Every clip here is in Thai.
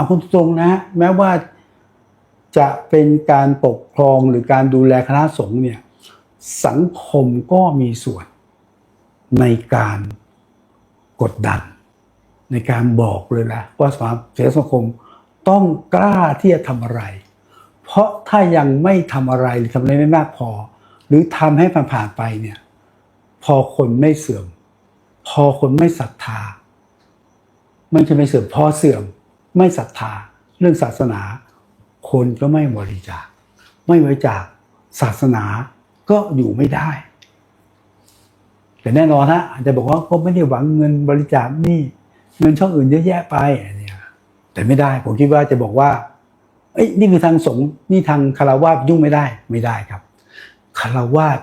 เอาพูดตรงนะ แม้ว่าจะเป็นการปกครองหรือการดูแลคณะสงฆ์เนี่ยสังคมก็มีส่วนในการกดดัน ในการบอกเลยนะว่าสมาเสียสังคมต้องกล้าที่จะทำอะไร เพราะถ้ายังไม่ทำอะไรหรือทำอะไรไม่มากพอ หรือทำให้ผ่านผ่านๆไปเนี่ยพอคนไม่เสื่อม พอคนไม่ศรัทธาม่ใช่ไม่เสื่อมพอเสื่อม ไม่ศรัทธาเรื่องศาสนา คนก็ไม่บริจาค ไม่บริจาคศาสนาก็อยู่ไม่ได้ แต่แน่นอนฮะอาจจะบอกว่าก็ไม่ได้หวังเงินบริจาคนี่เงินช่องอื่นเยอะแยะไปเนี้ยแต่ไม่ได้ผมคิดว่าจะบอกว่าเอ้ยนี่คือทางสงฆ์นี่ทางคารวาสยุ่งไม่ได้ไม่ได้ครับคารวาส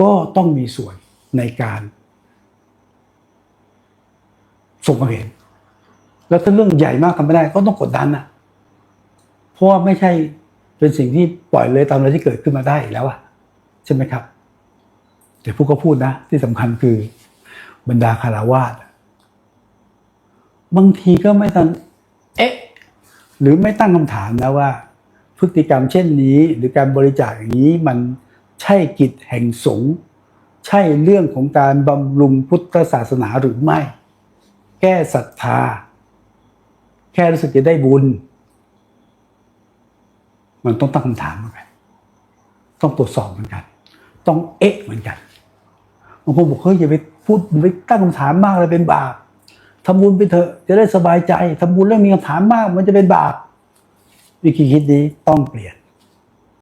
ก็ต้องมีส่วนในการส่งความเห็น แล้วถ้าเรื่องใหญ่มากทำไม่ได้ก็ต้องกดดันอะ เพราะว่าไม่ใช่เป็นสิ่งที่ปล่อยเลยตามอะไรที่เกิดขึ้นมาได้อีกแล้วอะใช่ไหมครับ แต่ผู้ก็พูดนะ ที่สำคัญคือบรรดาคารวาสบางทีก็ไม่ทันเอ๊ะ หรือไม่ตั้งคำถามนะว่า พฤติกรรมเช่นนี้ หรือการบริจาคอย่างนี้มันใช่กิจแห่งสงฆ์ใช่เรื่องของการบำรุงพุทธศาสนาหรือไม่ แก้ศรัทธา แค่รู้สึกจะได้บุญ มันต้องตั้งคำถามเหมือนกัน ต้องตรวจสอบเหมือนกัน ต้องเอ๊ะเหมือนกันบางคนบอกเฮ้ยอย่าไปพูดอย่าไปตั้งคำถามมากเลยเป็นบาปทำบุญไปเถอะจะได้สบายใจทำบุญแล้วมีคำถามมาก มันจะเป็นบาปวิธีคิดนี้ต้องเปลี่ยน